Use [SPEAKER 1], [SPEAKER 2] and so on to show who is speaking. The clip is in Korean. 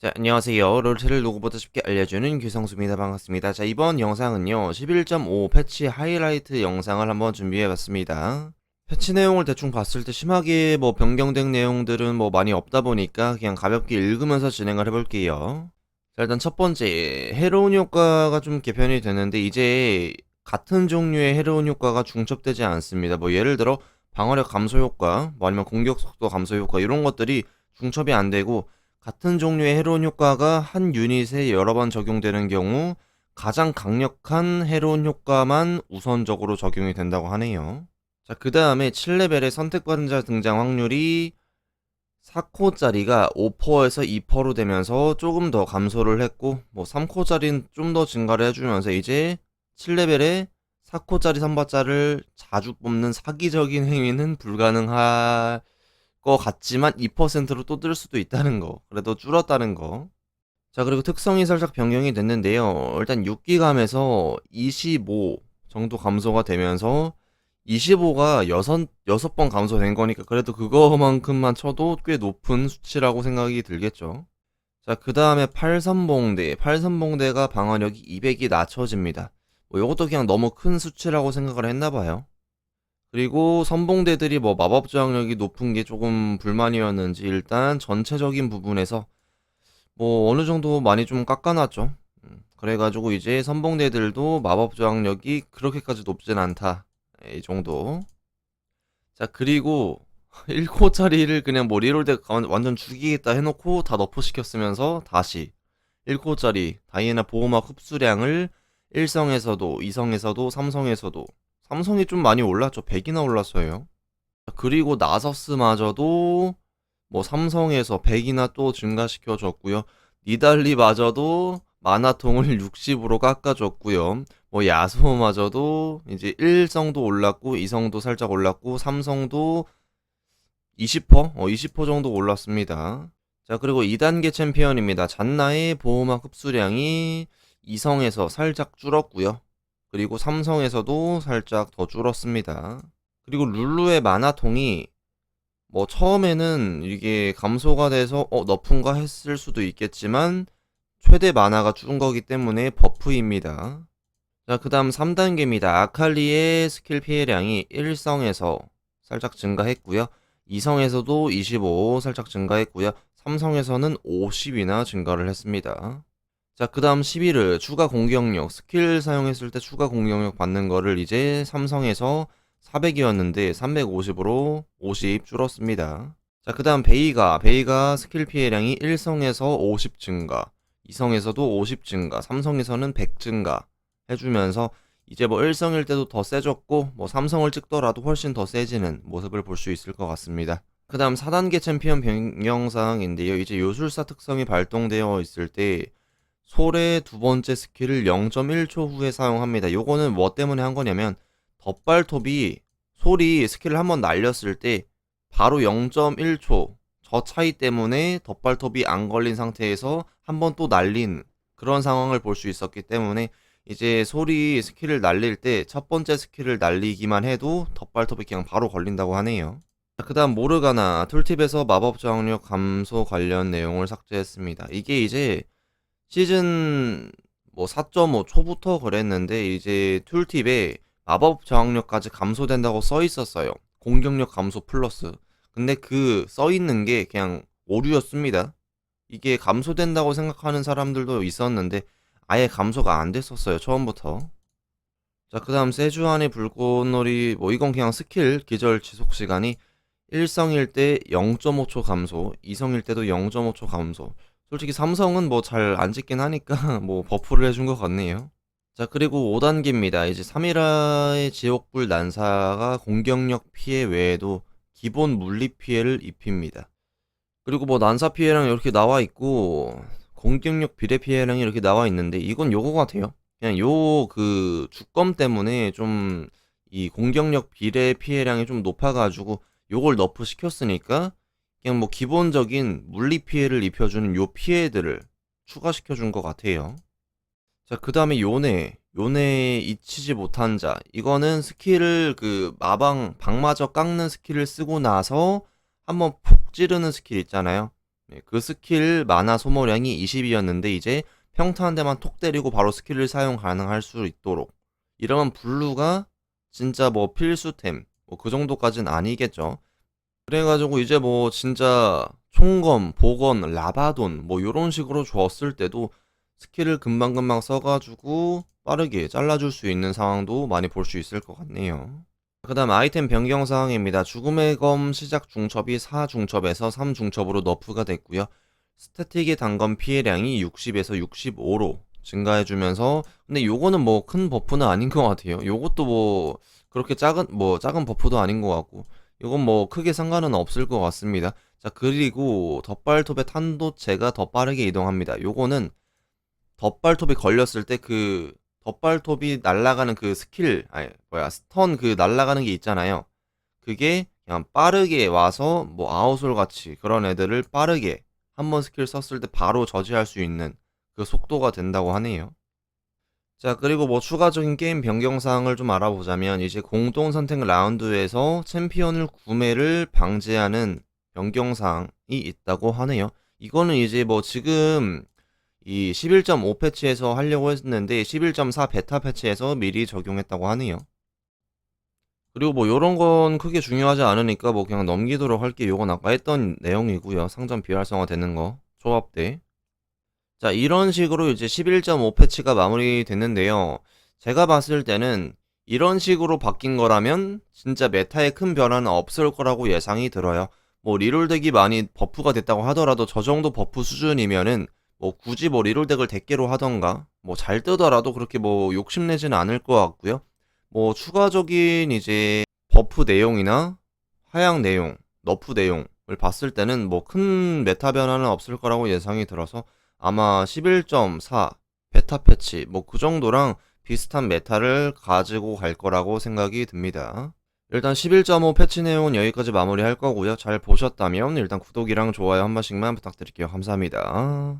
[SPEAKER 1] 자, 안녕하세요. 롤체를 누구보다 쉽게 알려주는 규성수입니다. 반갑습니다. 자, 이번 영상은요, 11.5 패치 하이라이트 영상을 한번 준비해봤습니다. 패치 내용을 대충 봤을 때 심하게 뭐 변경된 내용들은 뭐 많이 없다 보니까 그냥 가볍게 읽으면서 진행을 해볼게요. 자, 일단 첫 번째, 헤로운 효과가 좀 개편이 됐는데, 이제 같은 종류의 헤로운 효과가 중첩되지 않습니다. 뭐 예를 들어, 방어력 감소 효과, 뭐 아니면 공격 속도 감소 효과, 이런 것들이 중첩이 안 되고, 같은 종류의 해로운 효과가 한 유닛에 여러 번 적용되는 경우 가장 강력한 해로운 효과만 우선적으로 적용이 된다고 하네요. 자, 그 다음에 7레벨의 선택받은 등장 확률이 4코짜리가 5%에서 2%로 되면서 조금 더 감소를 했고, 뭐 3코짜리는 좀 더 증가를 해주면서 이제 7레벨에 4코짜리 선발자를 자주 뽑는 사기적인 행위는 불가능할 거 같지만 2%로 또 뜰 수도 있다는 거. 그래도 줄었다는 거. 자, 그리고 특성이 살짝 변경이 됐는데요. 일단 6기감에서 25 정도 감소가 되면서 25가 6, 6번 감소된 거니까 그래도 그거만큼만 쳐도 꽤 높은 수치라고 생각이 들겠죠. 자, 그 다음에 8선봉대. 8선봉대가 방어력이 200이 낮춰집니다. 뭐 이것도 그냥 너무 큰 수치라고 생각을 했나봐요. 그리고 선봉대들이 뭐 마법 저항력이 높은 게 조금 불만이었는지 일단 전체적인 부분에서 뭐 어느 정도 많이 좀 깎아놨죠. 음, 그래가지고 이제 선봉대들도 마법 저항력이 그렇게까지 높진 않다. 이 정도. 자, 그리고 1코짜리를 그냥 뭐 리롤 덱 완전 죽이겠다 해놓고 다 너프 시켰으면서 다시 1코짜리 다이애나 보호막 흡수량을 1성에서도 2성에서도 3성에서도 삼성이 좀 많이 올랐죠. 100이나 올랐어요. 그리고 나서스마저도 뭐 삼성에서 100이나 또 증가시켜줬고요. 니달리마저도 마나통을 60으로 깎아줬고요. 뭐 야소마저도 이제 1성도 올랐고 2성도 살짝 올랐고 3성도 20%? 어, 20% 정도 올랐습니다. 자, 그리고 2단계 챔피언입니다. 잔나의 보호막 흡수량이 2성에서 살짝 줄었고요. 그리고 삼성에서도 살짝 더 줄었습니다. 그리고 룰루의 만화통이 뭐 처음에는 이게 감소가 돼서 어 너프인가 했을 수도 있겠지만 최대 만화가 준 거기 때문에 버프입니다. 자, 그 다음 3단계입니다. 아칼리의 스킬 피해량이 1성에서 살짝 증가했고요. 2성에서도 25 살짝 증가했고요. 3성에서는 50이나 증가를 했습니다. 자, 그 다음 11을 추가 공격력, 스킬 사용했을 때 추가 공격력 받는 거를 이제 삼성에서 400이었는데 350으로 50 줄었습니다. 자, 그 다음 베이가, 베이가 스킬 피해량이 1성에서 50 증가, 2성에서도 50 증가, 3성에서는 100 증가 해주면서 이제 뭐 1성일 때도 더 세졌고, 뭐 3성을 찍더라도 훨씬 더 세지는 모습을 볼 수 있을 것 같습니다. 그 다음 4단계 챔피언 변경사항인데요. 이제 요술사 특성이 발동되어 있을 때 솔의 두 번째 스킬을 0.1초 후에 사용합니다. 요거는 뭐 때문에 한 거냐면 덧발톱이 솔이 스킬을 한번 날렸을 때 바로 0.1초 저 차이 때문에 덧발톱이 안 걸린 상태에서 한번 또 날린 그런 상황을 볼 수 있었기 때문에 이제 솔이 스킬을 날릴 때 첫 번째 스킬을 날리기만 해도 덧발톱이 그냥 바로 걸린다고 하네요. 그 다음 모르가나 툴팁에서 마법 저항력 감소 관련 내용을 삭제했습니다. 이게 이제 시즌 뭐 4.5 초부터 그랬는데 이제 툴팁에 마법 저항력까지 감소된다고 써 있었어요. 공격력 감소 플러스. 근데 그 써 있는 게 그냥 오류였습니다. 이게 감소된다고 생각하는 사람들도 있었는데 아예 감소가 안 됐었어요. 처음부터. 자, 그 다음 세주안의 불꽃놀이 뭐 이건 그냥 스킬 기절 지속 시간이 1성일 때 0.5초 감소, 2성일 때도 0.5초 감소. 솔직히 삼성은 뭐 잘안 찍긴 하니까 뭐 버프를 해준 것 같네요. 자, 그리고 5단계입니다. 이제 3일화의 지옥불 난사가 공격력 피해 외에도 기본 물리 피해를 입힙니다. 그리고 뭐 난사 피해량 이렇게 나와 있고 공격력 비례 피해량이 이렇게 나와 있는데 이건 요거 같아요. 그냥 요 그 주검 때문에 좀 이 공격력 비례 피해량이 좀 높아가지고 요걸 너프 시켰으니까 그냥 뭐 기본적인 물리 피해를 입혀주는 요 피해들을 추가시켜 준 것 같아요. 자, 그 다음에 요네. 요네 잊히지 못한 자. 이거는 스킬을 그 마방, 방마저 깎는 스킬을 쓰고 나서 한번 푹 찌르는 스킬 있잖아요. 네, 그 스킬 마나 소모량이 20이었는데 이제 평타 한 대만 톡 때리고 바로 스킬을 사용 가능할 수 있도록 이러면 블루가 진짜 뭐 필수템 뭐 그 정도까지는 아니겠죠. 그래가지고 이제 뭐 진짜 총검, 보건, 라바돈 뭐 요런 식으로 줬을 때도 스킬을 금방금방 써가지고 빠르게 잘라줄 수 있는 상황도 많이 볼 수 있을 것 같네요. 그 다음 아이템 변경 사항입니다. 죽음의 검 시작 중첩이 4중첩에서 3중첩으로 너프가 됐고요. 스태틱의 단검 피해량이 60에서 65로 증가해주면서 근데 요거는 뭐 큰 버프는 아닌 것 같아요. 요것도 뭐 그렇게 작은 뭐 작은 버프도 아닌 것 같고 이건 뭐 크게 상관은 없을 것 같습니다. 자 그리고 덧발톱의 탄도체가 더 빠르게 이동합니다. 요거는 덧발톱이 걸렸을 때 그 덧발톱이 날아가는 그 스킬 아니 뭐야 스턴 그 날아가는 게 있잖아요. 그게 그냥 빠르게 와서 뭐 아웃솔 같이 그런 애들을 빠르게 한 번 스킬 썼을 때 바로 저지할 수 있는 그 속도가 된다고 하네요. 자, 그리고 뭐 추가적인 게임 변경 사항을 좀 알아보자면 이제 공동 선택 라운드에서 챔피언을 구매를 방지하는 변경 사항이 있다고 하네요. 이거는 이제 뭐 지금 이 11.5 패치에서 하려고 했는데 11.4 베타 패치에서 미리 적용했다고 하네요. 그리고 뭐 요런 건 크게 중요하지 않으니까 뭐 그냥 넘기도록 할게요. 요건 아까 했던 내용이고요. 상점 비활성화 되는 거 조합대. 자, 이런 식으로 이제 11.5 패치가 마무리됐는데요. 제가 봤을 때는 이런 식으로 바뀐 거라면 진짜 메타에 큰 변화는 없을 거라고 예상이 들어요. 뭐 리롤덱이 많이 버프가 됐다고 하더라도 저 정도 버프 수준이면은 뭐 굳이 뭐 리롤덱을 대개로 하던가 뭐 잘 뜨더라도 그렇게 뭐 욕심내지는 않을 것 같고요. 뭐 추가적인 이제 버프 내용이나 하향 내용, 너프 내용을 봤을 때는 뭐 큰 메타 변화는 없을 거라고 예상이 들어서 아마 11.4 베타 패치 뭐 그 정도랑 비슷한 메타를 가지고 갈 거라고 생각이 듭니다. 일단 11.5 패치 내용은 여기까지 마무리할 거고요. 잘 보셨다면 일단 구독이랑 좋아요 한 번씩만 부탁드릴게요. 감사합니다.